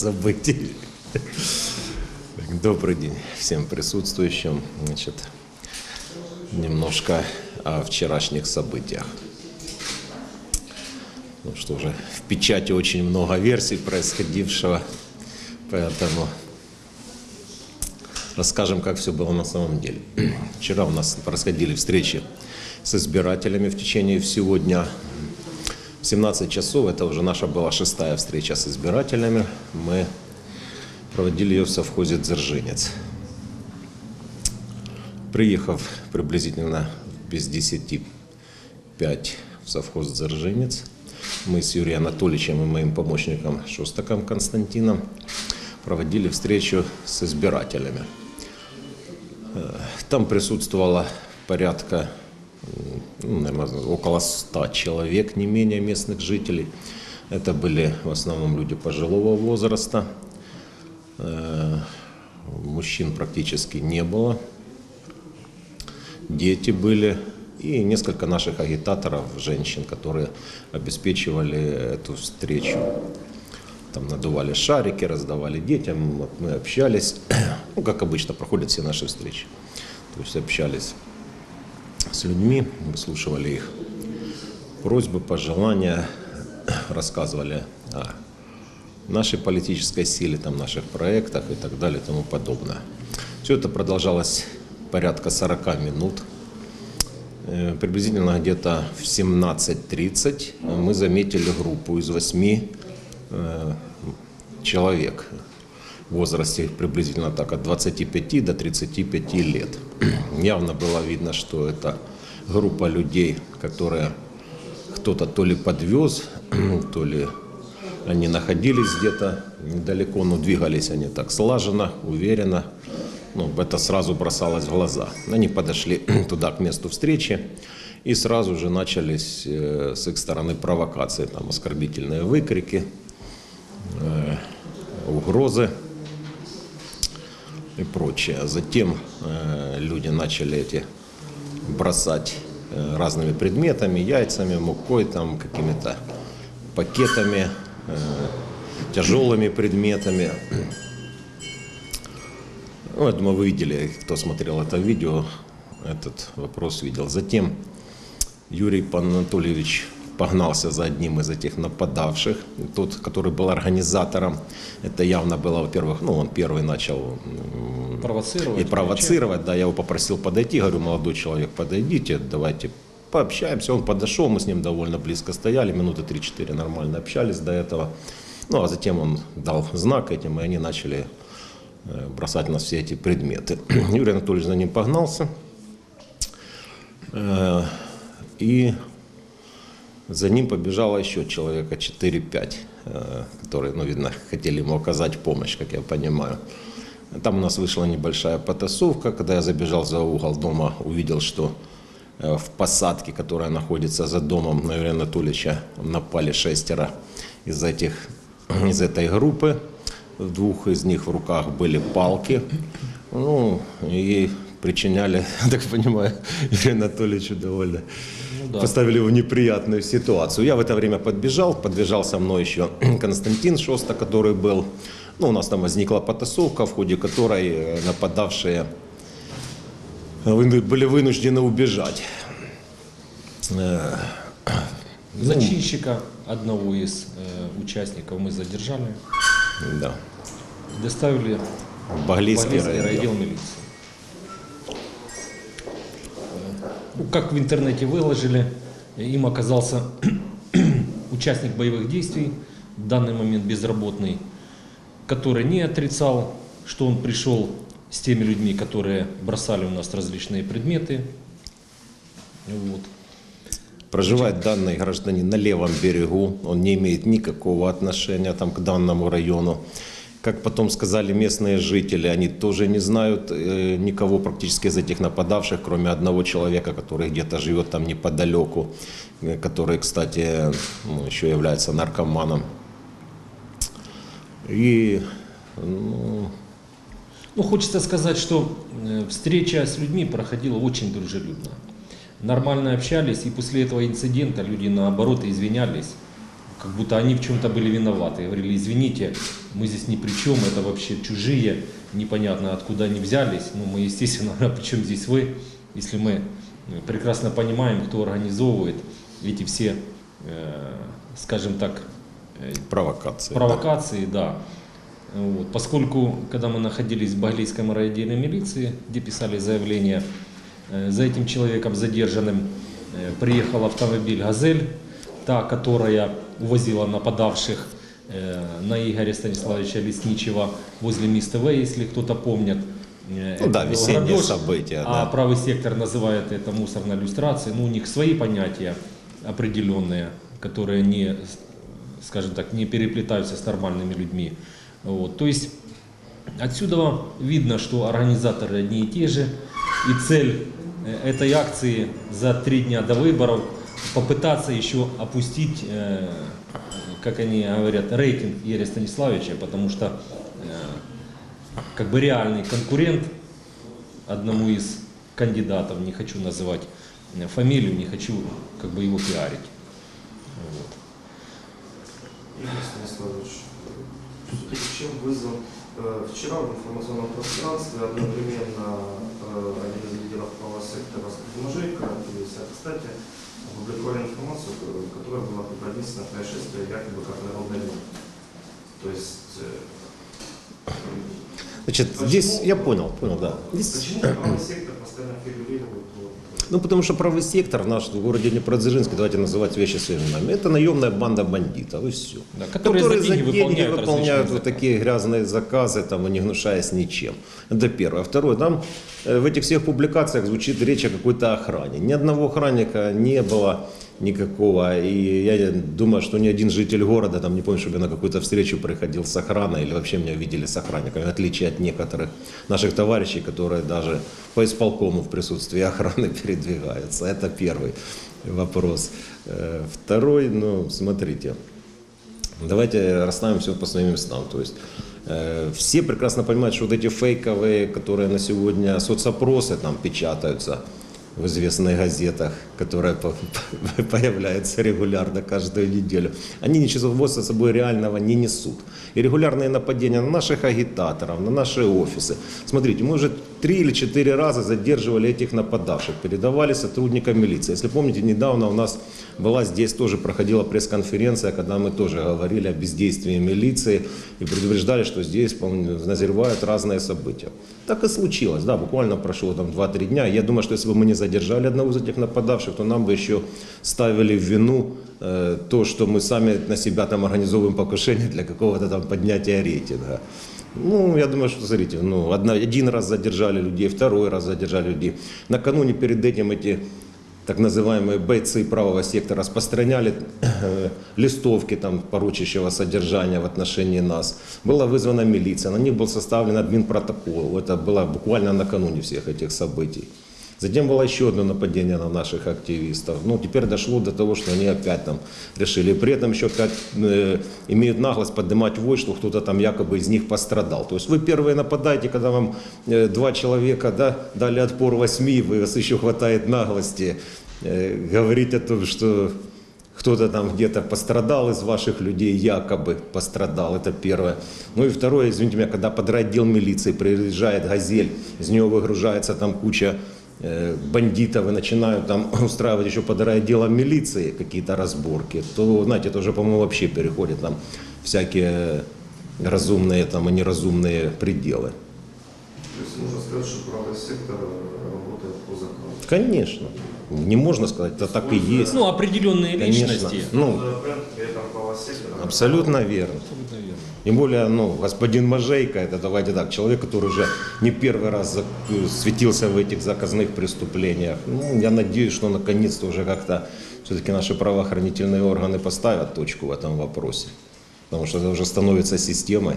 событий. Добрый день всем присутствующим. Значит, немножко о вчерашних событиях. Ну что же, в печати очень много версий происходившего, поэтому расскажем, как все было на самом деле. Вчера у нас происходили встречи с избирателями в течение всего дня. В 17 часов, это уже наша была шестая встреча с избирателями, мы проводили ее в совхозе «Дзержинец». Приехав приблизительно без 10 5 в совхоз «Дзержинец», мы с Юрием Анатольевичем и моим помощником Шостаком Константином проводили встречу с избирателями. Э, Там присутствовало порядка, ну, наверное, около 100 человек, не менее местных жителей. Это были в основном люди пожилого возраста. Э, Мужчин практически не было. Дети были и несколько наших агитаторов, женщин, которые обеспечивали эту встречу. Там надували шарики, раздавали детям, мы общались. Ну, как обычно, проходят все наши встречи. То есть общались с людьми, выслушивали их просьбы, пожелания, рассказывали о нашей политической силе, там, наших проектах и так далее и тому подобное. Все это продолжалось порядка 40 минут. Э, Приблизительно где-то в 17.30 мы заметили группу из восьми э, человек в возрасте приблизительно так от 25 до 35 лет. Явно было видно, что это группа людей, которые кто-то то ли подвез, то ли они находились где-то недалеко, но двигались они так слаженно, уверенно. Ну, это сразу бросалось в глаза. Они подошли туда, к месту встречи, и сразу же начались э, с их стороны провокации, там оскорбительные выкрики, э, угрозы и прочее. Затем э, люди начали эти бросать э, разными предметами, яйцами, мукой, там какими-то пакетами, э, тяжелыми предметами. Ну, думаю, вы видели, кто смотрел это видео, этот вопрос видел. Затем Юрий Анатольевич погнался за одним из этих нападавших, тот, который был организатором. Это явно было, во-первых, ну, он первый начал Провоцировать. и провоцировать. Да, я его попросил подойти, говорю, молодой человек, подойдите, давайте пообщаемся. Он подошел, мы с ним довольно близко стояли, минуты 3-4 нормально общались до этого. Ну, а затем он дал знак этим, и они начали э, бросать на нас все эти предметы. Юрий Анатольевич за ним погнался. Э, И за ним побежало еще человека 4-5, э, которые, ну, видно, хотели ему оказать помощь, как я понимаю. Там у нас вышла небольшая потасовка. Когда я забежал за угол дома, увидел, что э, в посадке, которая находится за домом Юрия Анатольевича, напали шестеро из, этих, из этой группы. Двух из них в руках были палки. Ну, и причиняли, я так понимаю, Юрию Анатольевичу довольно Ну да. поставили его в неприятную ситуацию. Я в это время подбежал, подбежал со мной еще Константин Шоста, который был. Ну, у нас там возникла потасовка, в ходе которой э, нападавшие вы- были вынуждены убежать. Э, Зачинщика одного из э, участников мы задержали, Да. доставили в Баглийский райдел милиции. Как в интернете выложили, им оказался участник боевых действий, в данный момент безработный, который не отрицал, что он пришел с теми людьми, которые бросали у нас различные предметы. Вот. Проживает данный гражданин на левом берегу, он не имеет никакого отношения там, к данному району. Как потом сказали местные жители, они тоже не знают э, никого практически из этих нападавших, кроме одного человека, который где-то живет там неподалеку, э, который, кстати, ну, еще является наркоманом. И ну, Ну, хочется сказать, что э, встреча с людьми проходила очень дружелюбно. Нормально общались, и после этого инцидента люди наоборот извинялись, как будто они в чем-то были виноваты. Говорили, извините, мы здесь ни при чем, это вообще чужие, непонятно откуда они взялись. Ну, мы, естественно, а при чем здесь вы, если мы э, прекрасно понимаем, кто организовывает эти все, э, скажем так, э, Провокация. провокации, да. Вот. Поскольку, когда мы находились в Баглийском райотделе милиции, где писали заявление, э, за этим человеком задержанным э, приехал автомобиль «Газель», та, которая увозила нападавших э, на Игоря Станиславовича Лесничева возле МИС ТВ, если кто-то помнит. Э, Ну да, весенние грабеж, события, А да. правый сектор называет это мусорной иллюстрацией. Ну, у них свои понятия определенные, которые не, скажем так, не переплетаются с нормальными людьми. Вот. То есть отсюда видно, что организаторы одни и те же. И цель э, этой акции за три дня до выборов попытаться еще опустить, э, как они говорят, рейтинг Игоря Станиславовича, потому что э, как бы реальный конкурент одному из кандидатов, не хочу называть э, фамилию, не хочу как бы его пиарить. Вот. Игорь Станиславович, чем вызван вчера в информационном пространстве одновременно один из лидеров правого сектора Скрипмажейка и кстати, опубликовали информацию, которая была преподнесена происшествие якобы как народный дом. То есть э, Значит, Почему? здесь, я понял, понял, да. Здесь, почему правый сектор постоянно фигурирует ну, потому что правый сектор наш в городе Днепродзержинске, давайте называть вещи своими именами, это наемная банда бандитов, и все. Да, которые, за деньги, выполняют, выполняют вот такие грязные заказы, там, не гнушаясь ничем. Это первое. А второе, там э, в этих всех публикациях звучит речь о какой-то охране. Ни одного охранника не было никакого. И я думаю, что ни один житель города, там не помню, чтобы я на какую-то встречу приходил с охраной или вообще меня видели с охранниками, в отличие от некоторых наших товарищей, которые даже по исполкому в присутствии охраны передвигаются. Это первый вопрос. Э, Второй, ну, смотрите, Давайте расставим все по своим местам. То есть э, все прекрасно понимают, что вот эти фейковые, которые на сегодня соцопросы там печатаются в известных газетах, которые по- по- появляются регулярно каждую неделю, они ничего за собой реального не несут. И регулярные нападения на наших агитаторов, на наши офисы. Смотрите, мы уже три или четыре раза задерживали этих нападавших, передавали сотрудникам милиции. Если помните, недавно у нас была здесь тоже проходила пресс-конференция, когда мы тоже говорили о бездействии милиции и предупреждали, что здесь назревают разные события. Так и случилось, да, буквально прошло там 2-3 дня. Я думаю, что если бы мы не задержали одного из этих нападавших, то нам бы еще ставили в вину э, то, что мы сами на себя там организовываем покушение для какого-то там поднятия рейтинга. Ну, я думаю, что, смотрите, ну, одна, один раз задержали людей, второй раз задержали людей. Накануне перед этим эти так называемые бойцы правого сектора распространяли э, листовки там, порочащего содержания в отношении нас. Была вызвана милиция, на них был составлен админпротокол. Это было буквально накануне всех этих событий. Затем было еще одно нападение на наших активистов. Ну, теперь дошло до того, что они опять там решили. При этом еще опять э, имеют наглость поднимать вой, что кто-то там якобы из них пострадал. То есть вы первые нападаете, когда вам э, два человека да, дали отпор восьми, вы, вас еще хватает наглости э, говорить о том, что кто-то там где-то пострадал из ваших людей, якобы пострадал, это первое. Ну и второе, извините меня, когда подрайотдел милиции приезжает «Газель», из него выгружается там куча бандитов и начинают там устраивать еще под райотделом милиции какие-то разборки, то, знаете, это уже, по-моему, вообще переходит там всякие разумные там и неразумные пределы. то есть можно сказать, что правый сектор э, работает по закону. Конечно, не можно сказать, это так и есть. Ну, определенные Конечно. личности. Ну, сектора. абсолютно верно. Абсолютно верно. Тем более, ну, господин Мажейко, это давайте так, человек, который уже не первый раз светился в этих заказных преступлениях. Ну, я надеюсь, что наконец-то уже как-то все-таки наши правоохранительные органы поставят точку в этом вопросе. Потому что это уже становится системой.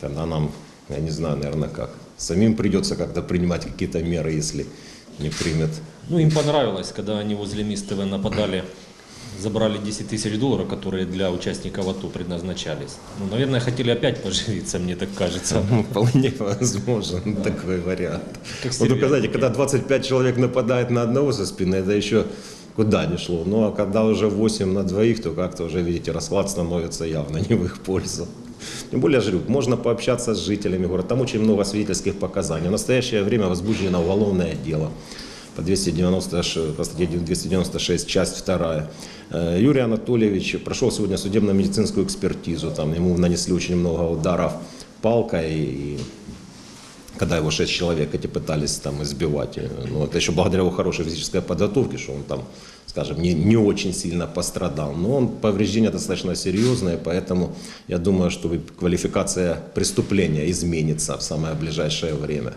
Тогда нам, я не знаю, наверное, как. Самим придется как-то принимать какие-то меры, если не примет. Ну, им понравилось, когда они возле МИС ТВ нападали, забрали 10 тысяч долларов, которые для участников АТО предназначались. Ну, наверное, хотели опять поживиться, мне так кажется. Ну, Вполне возможен такой вариант. Как Вот стервятники. когда 25 человек нападает на одного со спины, это еще куда ни шло. Ну а когда уже 8 на двоих, то как-то уже, видите, расклад становится явно не в их пользу. Тем более, я можно пообщаться с жителями города. Там очень много свидетельских показаний. В настоящее время возбуждено уголовное дело по 296, по статье 296, часть 2. Э, Юрий Анатольевич прошел сегодня судебно-медицинскую экспертизу. Там ему нанесли очень много ударов палкой и когда его шесть человек эти пытались там избивать. Э, Ну, это еще благодаря его хорошей физической подготовке, что он там, скажем, не, не очень сильно пострадал. Но он, повреждения достаточно серьезные, поэтому я думаю, что квалификация преступления изменится в самое ближайшее время.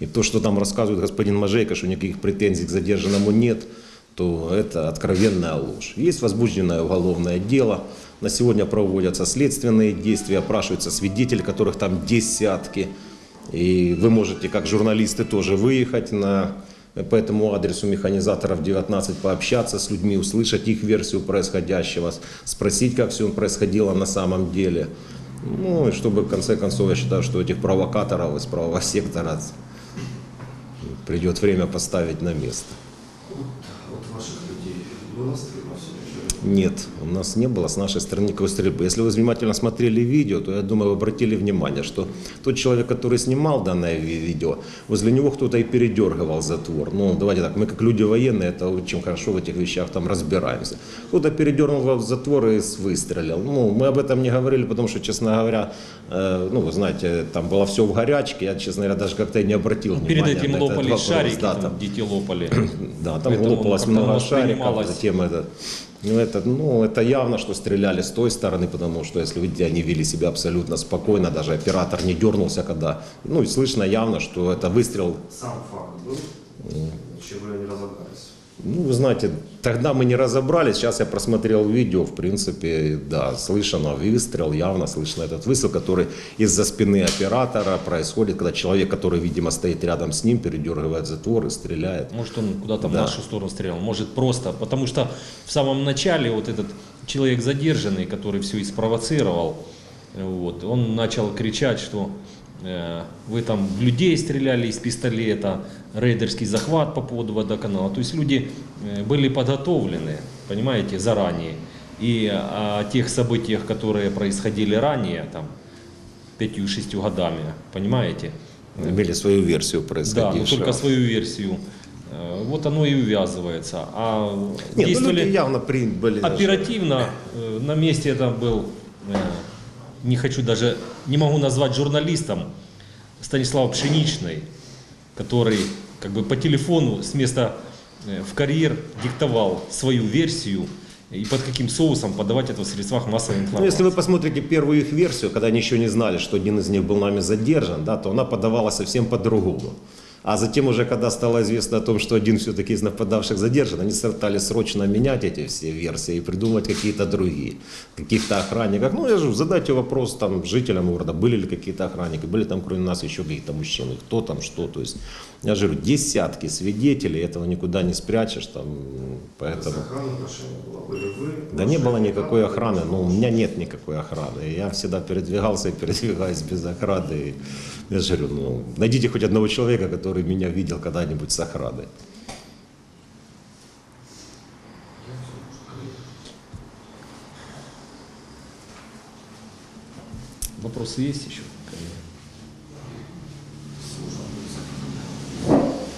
И то, что там рассказывает господин Мажейко, что никаких претензий к задержанному нет, то это откровенная ложь. Есть возбужденное уголовное дело. На сегодня проводятся следственные действия, опрашиваются свидетели, которых там десятки. И вы можете, как журналисты, тоже выехать на, по этому адресу механизаторов 19, пообщаться с людьми, услышать их версию происходящего, спросить, как все происходило на самом деле. Ну и чтобы, в конце концов, я считаю, что этих провокаторов из правого сектора придет время поставить на место. От ваших людей была стрельба? Нет, у нас не было с нашей стороны никакой стрельбы. Если вы внимательно смотрели видео, то я думаю, вы обратили внимание, что тот человек, который снимал данное ви- видео, возле него кто-то и передергивал затвор. Ну, давайте так, мы как люди военные, это очень хорошо в этих вещах там разбираемся. Кто-то передернул затвор и выстрелил. Ну, мы об этом не говорили, потому что, честно говоря, э, ну, вы знаете, там было все в горячке, я, честно говоря, даже как-то и не обратил Ну, Перед внимания этим на этот лопали шарики, Да, там, дети лопали. да, там Поэтому лопалось много шариков, воспринималось. затем это, ну, это, ну, это явно, что стреляли с той стороны, потому что, если видите, они вели себя абсолютно спокойно, даже оператор не дернулся, когда, ну, и слышно явно, что это выстрел, Сам факт был, чего не разобрались. Ну, вы знаете, тогда мы не разобрались, сейчас я просмотрел видео, в принципе, да, слышно выстрел, явно слышно этот выстрел, который из-за спины оператора происходит, когда человек, который, видимо, стоит рядом с ним, передергивает затвор и стреляет. Может, он куда-то в Да. нашу сторону стрелял, может, просто. Потому что в самом начале вот этот человек задержанный, который все и спровоцировал, вот, он начал кричать, что вы там в людей стреляли из пистолета, рейдерский захват по поводу водоканала. То есть люди э, были подготовлены, понимаете, заранее. И о тех событиях, которые происходили ранее, там, пятью-шестью годами, понимаете, Имели свою версию да, но происходившего. только свою версию. Э, Вот оно и увязывается. А Нет, ну, действовали люди явно были... оперативно. э, На месте это был, э, не хочу даже, не могу назвать журналистом, Станислав Пшеничный, который как бы по телефону с места э, в карьер диктовал свою версию и под каким соусом подавать это в средствах массовой Ну, информации. если вы посмотрите первую их версию, когда они еще не знали, что один из них был нами задержан, да, то она подавалась совсем по-другому. А затем уже, когда стало известно о том, что один все-таки из нападавших задержан, они стали срочно менять эти все версии и придумывать какие-то другие. Каких-то охранников. Ну, я же задайте вопрос там жителям города, были ли какие-то охранники, были там кроме нас еще какие-то мужчины, кто там, что. То есть, я же говорю, десятки свидетелей, этого никуда не спрячешь. Там, поэтому... Да не было никакой охраны, ну у меня нет никакой охраны. Я всегда передвигался и передвигаюсь без охраны. Я же говорю, ну найдите хоть одного человека, который меня видел когда-нибудь с охраной. Вопросы есть еще?